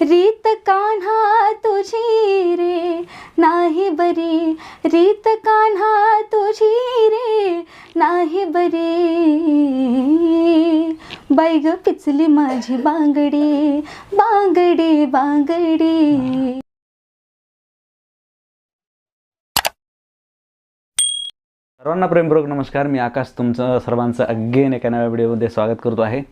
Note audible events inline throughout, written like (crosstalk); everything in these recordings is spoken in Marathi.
रीत कान्हा तुझी रे नाही बरी. रीत कान्हा तुझी रे नाही बरी. बैग पिचली माझी बांगडी बांगडी बांगडी. सर्वांना प्रेमपूर्वक नमस्कार. मी आकाश तुमचं सर्वांचं अगेन एका नव्या व्हिडिओमध्ये स्वागत करतो आहे.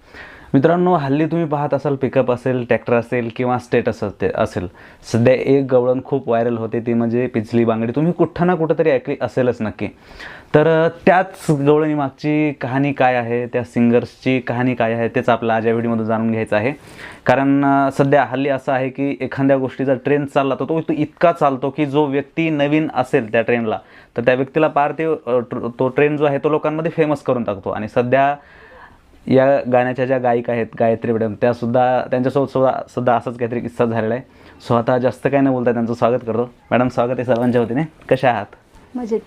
मित्रांनो हल्ली तुम्ही पाहत असाल पिकअप असेल ट्रॅक्टर असेल किंवा स्टेटस असते असेल. सध्या एक गवळण खूप व्हायरल होते ती म्हणजे पिचली बांगडी. तुम्ही कुठं ना कुठं तरी ऐकली असेलच नक्की. तर त्याच गवळणी मागची कहाणी काय आहे? त्या सिंगर्सची कहाणी काय आहे? तेच आपलं आज या व्हिडिओमध्ये जाणून घ्यायचं आहे. कारण सध्या हल्ली असं आहे की एखाद्या गोष्टीचा ट्रेंड चालला तर तो इतका चालतो की जो व्यक्ती नवीन असेल त्या ट्रेंडला तर त्या व्यक्तीला पार ते ट्र- तो ट्रेंड जो आहे तो लोकांमध्ये फेमस करून टाकतो. आणि सध्या या गाण्याच्या ज्या गायिका आहेत गायत्री मॅडम त्या सुद्धा त्यांच्यासोबत सुद्धा सुद्धा असाच काहीतरी किस्सा झालेला आहे. सो आता जास्त काही न बोलता त्यांचं स्वागत करतो. मॅडम स्वागत आहे सर्वांच्या वतीने. कशा आहात? मजेत.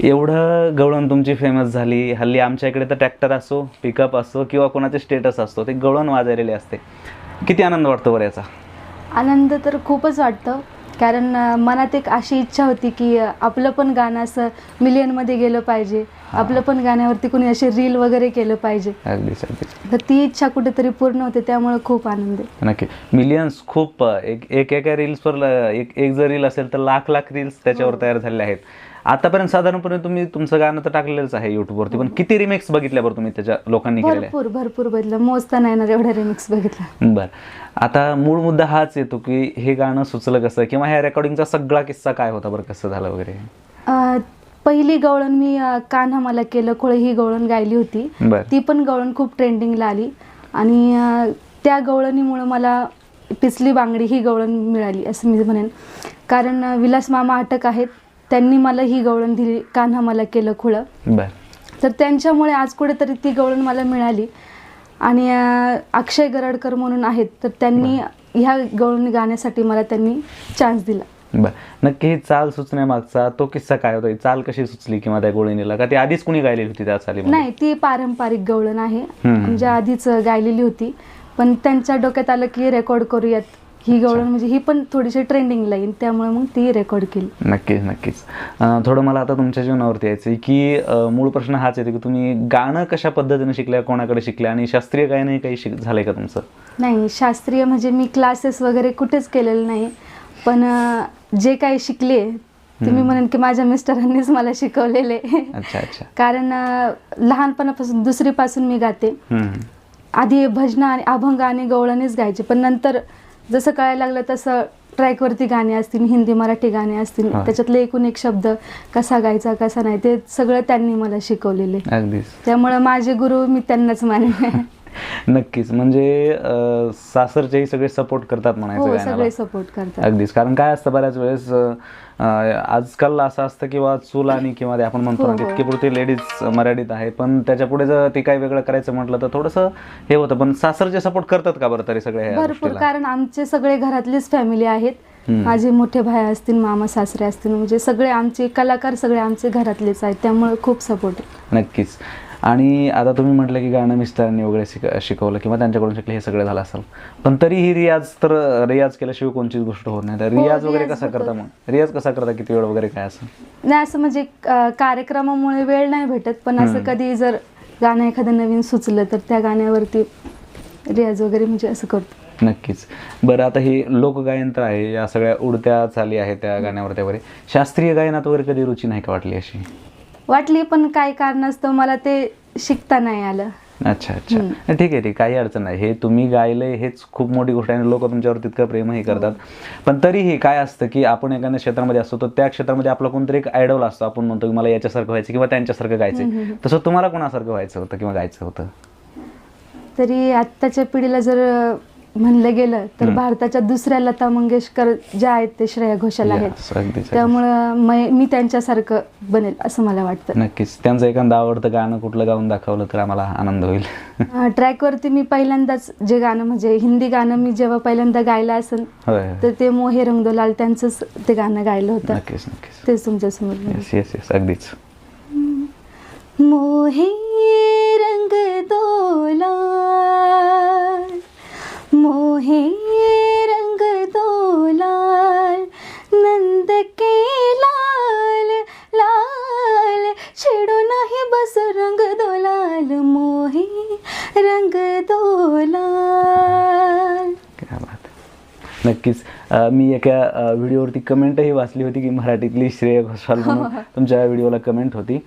एवढं गवळण तुमची फेमस झाली. हल्ली आमच्या इकडे तर ट्रॅक्टर असो पिकअप असो किंवा कोणाचे स्टेटस असतो ते गवळण वाजवलेले असते. किती आनंद वाटतो बरं याचा? आनंद तर खूपच वाटतं. कारण मनात एक अशी इच्छा होती की आपलं पण गाणं असं मिलियनमध्ये गेलं पाहिजे. आपलं पण गाण्यावरती कोणी असे रील वगैरे केलं पाहिजे. अगदीच अगदीच. तर ती इच्छा कुठेतरी पूर्ण होते त्यामुळे खूप आनंद आहे. नक्की. मिलियन्स खूप एक एक एका रील्सवर एक एक जर रील असेल तर लाख लाख रील्स त्याच्यावर तयार झालेले आहेत. आतापर्यंत साधारणपणे तुम्ही तुमचं गाणं तर टाकलेलंच आहे युट्यूबवरती पण किती रिमेक्स बघितल्या बरं तुम्ही त्याच्या लोकांनी केलेल्या? भरपूर भरपूर बदलं मोजता नाही येणार एवढा रिमिक्स बघितला बर. आता मूळ मुद्दा हाच येतो की हे गाणं सुचलं कसं किंवा ह्या रेकॉर्डिंगचा सगळा किस्सा काय होता बरं कसं झालं वगैरे? अं, पहिली गवळण मी अं, कान्हा मला केलं खोळ ही गवळण गायली होती. बर. ती पण गवळण खूप ट्रेंडिंगला आली. आणि अं, त्या गवळणीमुळं मला पिचली बांगडी ही गवळण मिळाली असं मी म्हणेन. कारण अं, विलास मामा अटक आहेत. त्यांनी मला ही गवळण दिली कान्हा मला केलं खुळं. बर. तर त्यांच्यामुळे आज कुठेतरी ती गवळण मला मिळाली. आणि अक्षय गरडकर म्हणून आहेत तर त्यांनी ह्या गवळणी गाण्यासाठी मला त्यांनी चान्स दिला. बर. नक्की ही चाल सुचण्यामागचा तो किस्सा काय होता? चाल कशी सुचली किंवा त्या गोळीनीला का ती आधीच कुणी गायलेली होती त्या चालीमध्ये? नाही ती पारंपरिक गवळण आहे. म्हणजे आधीच गायलेली होती. पण त्यांच्या डोक्यात आलं की रेकॉर्ड करूयात. ही गवळण म्हणजे ही पण थोडीशी ट्रेंडिंगला येईल त्यामुळे मग ती रेकॉर्ड केली. नक्कीच नक्कीच. थोडं मला आता तुमच्या जीवनावरती यायचं की मूळ प्रश्न हाच येतो की तुम्ही गाणं कशा पद्धतीने शिकल्या कोणाकडे शिकल्या आणि शास्त्रीय गायनही काही शिक झालंय का तुमचं? नाही शास्त्रीय म्हणजे मी क्लासेस वगैरे कुठेच केलेलं नाही पण जे काही शिकले ते मी म्हणेन की माझ्या मिस्टरांनीच मला शिकवलेले अच्छा अच्छा. कारण लहानपणापासून दुसरीपासून मी गाते. आधी भजनं आणि अभंग आणि गवळणीच गायचे पण नंतर जसं कळायला लागलं तसं ट्रॅकवरती गाणी असतील हिंदी मराठी गाणी असतील. त्याच्यातले एकूण एक शब्द कसा गायचा कसा नाही ते सगळं त्यांनी मला शिकवलेले. अगदीच. त्यामुळं माझे गुरु मी त्यांनाच मानेन (laughs) नक्कीच. म्हणजे सासरचेही सगळे सपोर्ट करतात म्हणायचं हो सगळे सपोर्ट करतात. अगदीच. कारण काय असतं बऱ्याच वेळेस आजकाल असं असतं किंवा चूल आणि किंवा ते आपण म्हणतो हो, ना हो. तितकी पुरती लेडीज मर्यादित आहे. पण त्याच्या पुढे जर ते काही वेगळं करायचं म्हटलं तर थोडंसं हे होतं. पण सासरचे सपोर्ट करतात का बरं तरी सगळे भरपूर कारण आमचे सगळे घरातलीच फॅमिली आहेत. माझे मोठे भाई असतील मामा सासरे असतील म्हणजे सगळे आमचे कलाकार सगळे आमचे घरातलेच आहेत. त्यामुळे खूप सपोर्ट नक्कीच. आणि आता तुम्ही म्हटलं की गाणं मिस्टरांनी वगैरे शिक शिकवलं किंवा त्यांच्याकडून शिकलं हे सगळं झालं असेल. पण तरीही रियाज तर रियाज केल्याशिवाय कोणतीच गोष्ट होत नाही. तर हो, रियाज वगैरे रियाज कसा. करता मग? रियाज कसा करता? किती वेळ वगैरे काय असं? नाही असं म्हणजे कार्यक्रमामुळे वेळ नाही भेटत पण असं. कधी जर गाणं एखादं नवीन सुचलं तर त्या गाण्यावरती रियाज वगैरे म्हणजे असं करतो. नक्कीच. बरं आता ही लोकगायन तर आहे या सगळ्या उडत्या चाली आहेत त्या गाण्यावरती वगैरे. शास्त्रीय गायनात वगैरे कधी रुची नाही का वाटली अशी? वाटली पण काही कारणास्तव मला ते शिकता नाही आलं. अच्छा अच्छा. ठीक आहे ठीक काही अडचण नाही. हे तुम्ही गायलंय हेच खूप मोठी गोष्ट आहे लोक तुमच्यावर तितकं प्रेमही करतात. पण तरीही काय असतं की आपण एखाद्या क्षेत्रामध्ये असतो तर त्या क्षेत्रामध्ये आपला कोणतरी एक आयडॉल असतो. आपण म्हणतो की मला याच्यासारखं व्हायचं किंवा त्यांच्यासारखं गायचं. तसं तुम्हाला कोणासारखं व्हायचं होतं किंवा गायचं होतं? तरी आत्ताच्या पिढीला जर म्हणलं गेलं तर. भारताच्या दुसऱ्या लता मंगेशकर ज्या आहेत ते श्रेया घोषाल आहेत. त्यामुळं मै- त्यांच्यासारखं बनेल असं मला वाटतं नक्कीच त्यांचं एखादं आवडतं गाणं कुठलं गाऊन दाखवलं तर आम्हाला आनंद होईल ट्रॅकवरती मी पहिल्यांदाच जे गाणं म्हणजे हिंदी गाणं मी जेव्हा पहिल्यांदा गायलं असेल. तर ते मोहे रंगदोलाल त्यांचंच ते गाणं गायलं होतं नक्कीच नक्कीच तेच तुमच्यासमोर म्हणेन. येस येस येस अगदीच मोहे मोहे रंग दो लाल नंद के लाल लाल। छेडो नाही बस रंग दो लाल मोहे रंग दो लाल। नक्कीच मी एका व्हिडिओवरती कमेंटही वाचली होती की मराठीतली श्रेय घोषाल म्हणून हो. तुमच्या व्हिडिओला कमेंट होती.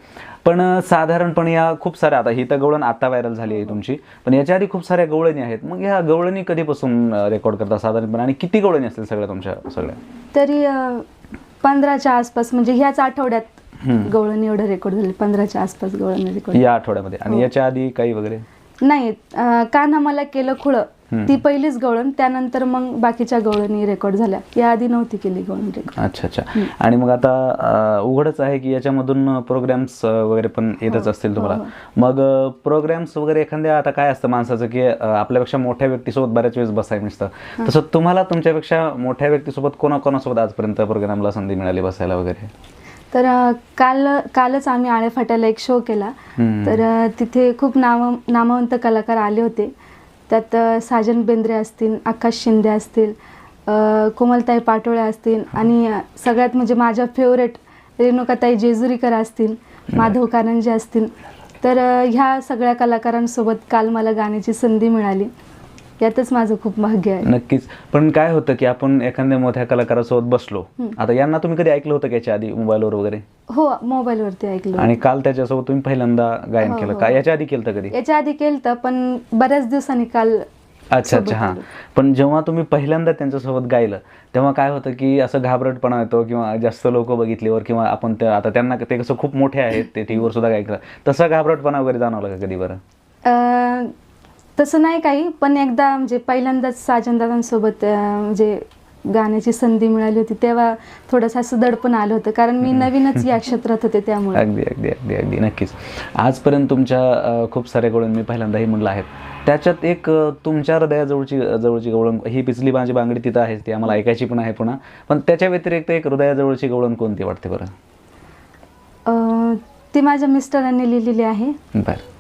पण साधारणपणे या खूप साऱ्या आता ही तर गवळण आता व्हायरल झाली आहे तुमची पण याच्या आधी खूप साऱ्या गवळणी आहेत. मग ह्या गवळणी कधीपासून रेकॉर्ड करता साधारणपणे? आणि किती गवळणी असतील सगळ्या तुमच्या सगळ्या? तरी पंधराच्या आसपास म्हणजे ह्याच आठवड्यात. गवळण एवढं रेकॉर्ड झाले. पंधराच्या आसपास गवळण रेकॉर्ड या आठवड्यामध्ये. आणि हो. याच्या आधी काही वगैरे? नाही अं, कान्हा मला केलं खुळं. ती पहिलीच गवळण त्यानंतर मग बाकीच्या गवळणी रेकॉर्ड झाल्या. याआधी नव्हती केली गवळण रेकॉर्ड. अच्छा अच्छा. आणि मग आता उघडच आहे की याच्यामधून प्रोग्राम्स वगैरे पण येतच हो, असतील तुम्हाला? हो, मग प्रोग्राम्स वगैरे एखाद्या आता काय असतं माणसाचं की आपल्यापेक्षा मोठ्या व्यक्तीसोबत बऱ्याच वेळेस बसायला नसतं तसं तुम्हाला तुमच्यापेक्षा मोठ्या व्यक्तीसोबत कोणाकोणासोबत आजपर्यंत प्रोग्रामला संधी मिळाली बसायला वगैरे? तर काल कालच आम्ही आळेफाट्याला एक शो केला. तर तिथे खूप नाम नामवंत कलाकार आले होते. त्यात साजन बेंद्रे असतील आकाश शिंदे असतील कोमलताई पाटोळे असतील आणि सगळ्यात म्हणजे माझ्या फेवरेट रेणुकाताई जेजुरीकर असतील माधव कारंजे असतील. तर ह्या सगळ्या कलाकारांसोबत काल मला गाण्याची संधी मिळाली. यातच माझं खूप भाग्य आहे. नक्कीच. पण काय होतं की आपण एखाद्या मोठ्या कलाकारासोबत बसलो. आता यांना तुम्ही कधी ऐकलं होतं याच्या आधी मोबाईलवर वगैरे? हो मोबाईलवरती ऐकलं आणि काल त्याच्यासोबत तुम्ही पहिल्यांदा गायन हो, केलं हो. का? याच्या आधी केलं कधी? याच्या आधी केलं पण बऱ्याच दिवसांनी काल अच्छा अच्छा हां. पण जेव्हा तुम्ही पहिल्यांदा त्यांच्यासोबत गायलं तेव्हा काय होतं की असं घाबरटपणा येतो किंवा जास्त लोक बघितल्यावर किंवा आपण आता त्यांना ते कसं खूप मोठे आहेत ते टी व्हीवर सुद्धा गायकलं तसा घाबरटपणा वगैरे जाणवला का कधी बरं? तसं नाही काही पण एकदा म्हणजे पहिल्यांदाच साजनदादांसोबत म्हणजे गाण्याची संधी मिळाली होती तेव्हा थोडंसं असं दडपण आलं होतं. कारण मी नवीनच या (laughs) क्षेत्रात होते त्यामुळे. अगदी अगदी अगदी अगदी. नक्कीच. आजपर्यंत तुमच्या खूप साऱ्या गवळण मी पहिल्यांदाही म्हणलं आहेत त्याच्यात एक तुमच्या हृदयाजवळची जवळची गवळण ही पिचली माझी बांगडी तिथं आहे ती आम्हाला ऐकायची पण आहे पुन्हा. पण त्याच्या व्यतिरिक्त एक हृदयाजवळची गवळण कोणती वाटते बरं? ती माझ्या मिस्टरांनी लिहिलेली आहे. बरं.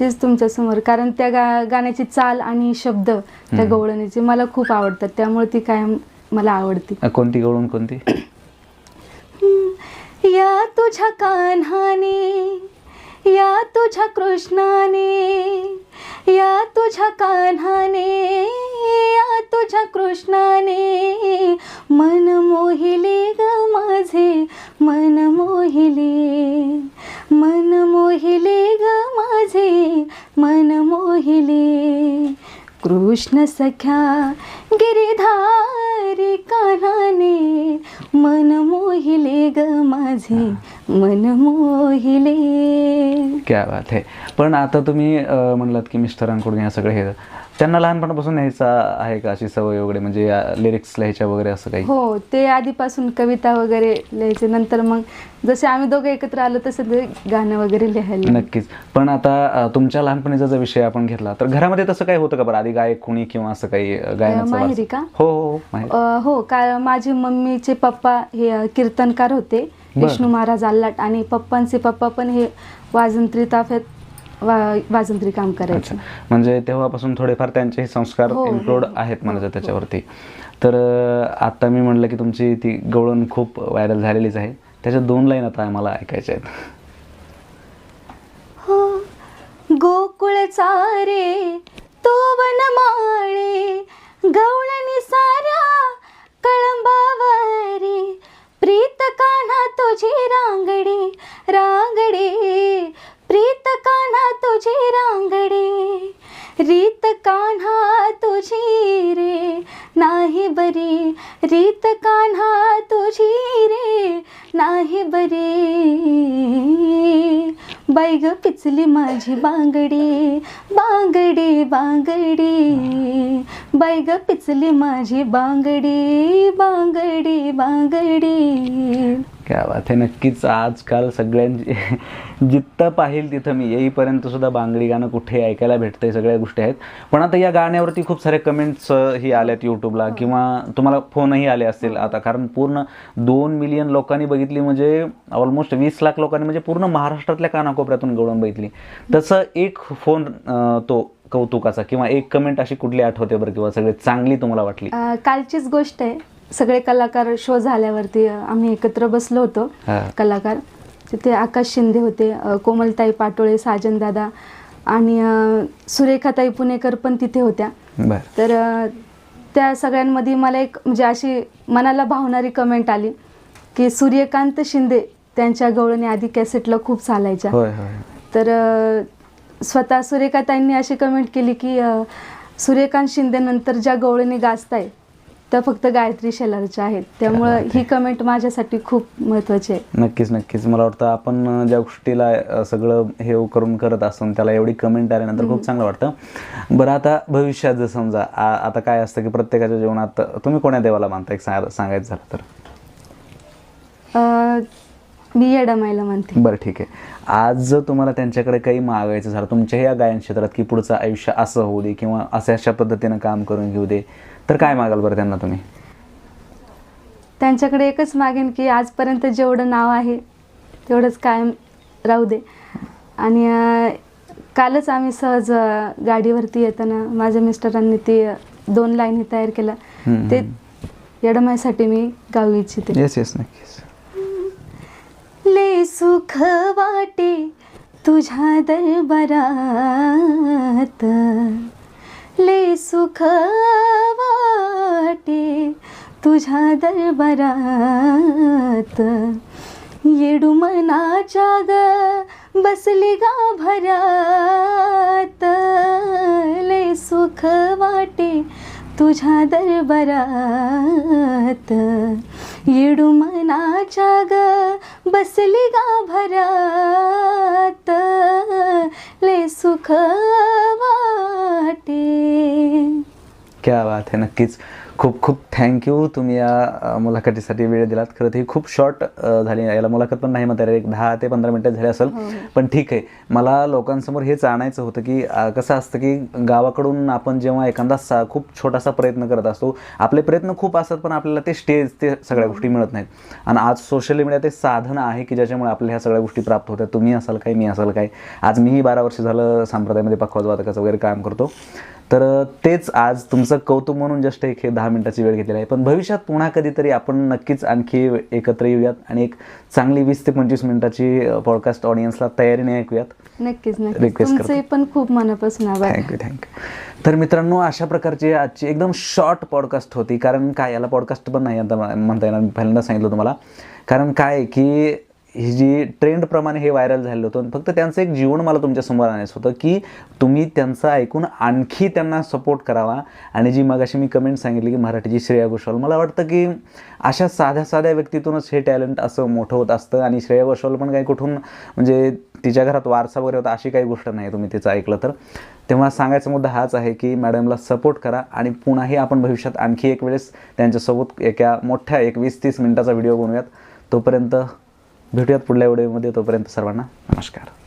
तीच तुमच्यासमोर. कारण त्या गा गाण्याची चाल आणि शब्द त्या. गवळणीचे मला खूप आवडतात. त्यामुळे ती कायम मला आवडते. कोणती गवळण कोणती? या तुझ्या कान्हाने या तुझ्या कृष्णाने या तुझ्या कान्हाने या तुझ्या कृष्णाने मन मोहिले ग माझे मन मोहिले. मन मोहिले ग माझे मन मोहिले. कृष्ण सख्या गिरिधारी कानाने मन मोहिले ग माझे मन मोहिले. क्या बात आहे पण आता तुम्ही म्हणलात की मिस्टरांकडून या सगळं हे त्यांना लहानपणापासून न्यायचा आहे का अशी सवय वगैरे म्हणजे लिरिक्स लिहायच्या वगैरे असं काही हो ते आधीपासून कविता वगैरे लिहायचे नंतर मग जसे आम्ही दोघं एकत्र आलो तसं ते गाणं वगैरे लिहायला नक्कीच पण आता तुमच्या लहानपणीचा जर विषय आपण घेतला तर घरामध्ये तसं काही होतं का बरं आधी गायक कुणी किंवा असं काही गायनाचं वारसा? का? हो हो हो. अ, हो का माझे मम्मीचे पप्पा हे अ, कीर्तनकार होते बरं. विष्णू महाराज आल्लाट आणि पप्पांचे पप्पा पण हे वाजंत्री ताफ्यात वा वाजंत्री काम करायचे. म्हणजे तेव्हापासून थोडेफार त्यांचे संस्कार हो, हो, इन्क्लूड हो. आहेत म्हणायचं त्याच्यावरती. तर आता मी म्हणलं की तुमची ती गवळण खूप व्हायरल झालेलीच आहे. त्याच्या दोन लाईन आता आम्हाला ऐकायच्या आहेत. हो गोकुळ चारे तो वनमाळे गवळणी साऱ्या कळंबावरी प्रीत कान्हा तुझी रांगडी रांगडी प्रीत कान्हा तुझी रांगडे रीत कान्हा तुझी रे नाही बरी रीत कान्हा तुझी रे नाही बरी. बैग पिचली माझी बांगडी बांगडी बांगडी. बैग पिचली माझी बांगडी बांगडी बांगडी. क्या बात आहे नक्कीच आजकाल सगळ्यांची (laughs) जिथं पाहिल तिथं मी. येईपर्यंत सुद्धा बांगडी गाणं कुठे ऐकायला भेटतंय सगळ्या गोष्टी आहेत. पण आता या गाण्यावरती खूप सारे कमेंट्स ही आल्यात यूट्यूबला किंवा तुम्हाला फोनही आले असतील आता. कारण पूर्ण दोन मिलियन लोकांनी बघितली म्हणजे ऑलमोस्ट वीस लाख लोकांनी म्हणजे पूर्ण महाराष्ट्रातल्या कानाकोपऱ्यातून गवळण बघितली. तसं एक फोन तो कौतुकाचा किंवा एक कमेंट अशी कुठली आठवते बरं किंवा सगळ्यात चांगली तुम्हाला वाटली? कालचीच गोष्ट आहे. सगळे कलाकार शो झाल्यावरती आम्ही एकत्र बसलो होतो. कलाकार. तिथे आकाश शिंदे होते कोमलताई पाटोळे साजन दादा आणि सुरेखाताई पुणेकर पण तिथे होत्या. तर त्या सगळ्यांमध्ये मला एक म्हणजे अशी मनाला भावणारी कमेंट आली की सूर्यकांत शिंदे त्यांच्या गवळणी आधी कॅसेटला खूप चालायच्या. तर स्वतः सूर्यकांतांनी अशी कमेंट केली की सूर्यकांत शिंदे नंतर ज्या गवळणी गाजताय त्या फक्त गायत्री शेलारच्या आहेत. त्यामुळं. ही कमेंट माझ्यासाठी खूप महत्त्वाची आहे. नक्कीच नक्कीच. मला वाटतं आपण ज्या गोष्टीला सगळं हे करून करत असून त्याला एवढी कमेंट आल्यानंतर खूप चांगलं वाटतं. बरं आता भविष्यात जर समजा आता काय असतं की प्रत्येकाच्या जीवनात तुम्ही कोण्या देवाला मानता एक सांगा सांगायचं झालं तर. मी येडामाईला म्हणते. बरं ठीक आहे. आज जर तुम्हाला त्यांच्याकडे काही मागायचं झालं तुमच्या या गायन क्षेत्रात की पुढचं आयुष्य असं होऊ दे किंवा अशा अशा पद्धतीनं काम करून घेऊ दे तर काय मागाल बरं त्यांना तुम्ही? त्यांच्याकडे एकच मागेन की आजपर्यंत जेवढं नाव आहे तेवढंच कायम राहू दे. आणि अ, कालच आम्ही सहज अ, गाडीवरती येताना माझ्या मिस्टरांनी ती अ, दोन लाईनी तयार हम्म. ते येडमायसाठी मी गाऊ इच्छिते. येस येस नक्कीच. ले सुख वाटे तुझ्या दरबारात. ले सुख वाटे तुझ्या दरबारात. येडू मनाच्या ग बसली गा भरात ले सुख वाटे तुझ्या दरबारात. येडू मनाच्या ग बसली गा भरात ले सुख वाटे। क्या बात आहे नक्कीच. खूप खूप थँक्यू तुम्ही या मुलाखतीसाठी वेळ दिलात. खरं तर ही खूप शॉर्ट झाली. याला मुलाखत पण नाही म्हणता एक दहा ते पंधरा मिनटं झाली असेल. हो, हो. पण ठीक आहे. मला लोकांसमोर हेच आणायचं होतं की कसं असतं की गावाकडून आपण जेव्हा एखादा सा खूप छोटासा प्रयत्न करत असतो आपले प्रयत्न खूप असतात पण आपल्याला ते स्टेज ते सगळ्या गोष्टी मिळत नाहीत. आणि आज सोशल मीडिया ते साधन आहे की ज्याच्यामुळे आपल्याला ह्या सगळ्या गोष्टी प्राप्त होत्या तुम्ही असाल काय मी असाल काय. आज मीही बारा वर्ष झालं संप्रदायामध्ये पखवाज वादकाचं वगैरे काम करतो. तर तेच आज तुमचं कौतुक म्हणून जस्ट एक हे दहा मिनिटाची वेळ घेतलेली आहे. पण भविष्यात पुन्हा कधीतरी आपण नक्कीच आणखी एकत्र येऊयात आणि एक चांगली वीस ते पंचवीस मिनिटाची पॉडकास्ट ऑडियन्सला तयारीने ऐकूयात. नक्कीच. तुमचे पण खूप मनापासून आभार. थँक्यू थँक्यू तर मित्रांनो अशा प्रकारची आजची एकदम शॉर्ट पॉडकास्ट होती. कारण काय याला पॉडकास्ट पण नाही आता म्हणता येणार पहिल्यांदा सांगितलं तुम्हाला. कारण काय की ही जी ट्रेंडप्रमाणे हे व्हायरल झालेलं होतं आणि फक्त त्यांचं एक जीवन मला तुमच्यासमोर आणायचं होतं की तुम्ही त्यांचं ऐकून आणखी त्यांना सपोर्ट करावा. आणि जी मग अशी मी कमेंट सांगितली की मराठीची श्रेया घोषाल मला वाटतं की अशा साध्या साध्या व्यक्तीतूनच हे टॅलेंट असं मोठं होत असतं. आणि श्रेया घोषाल पण काही कुठून म्हणजे तिच्या घरात वारसा वगैरे होता अशी काही गोष्ट नाही तुम्ही तिचं ऐकलं तर. तेव्हा सांगायचा मुद्दा हाच आहे की मॅडमला सपोर्ट करा आणि पुन्हाही आपण भविष्यात आणखी एक वेळेस त्यांच्यासोबत एका मोठ्या एक वीस तीस मिनिटाचा व्हिडिओ बनवूयात. तोपर्यंत भेटूयात पुढल्या व्हिडिओमध्ये. तोपर्यंत सर्वांना नमस्कार.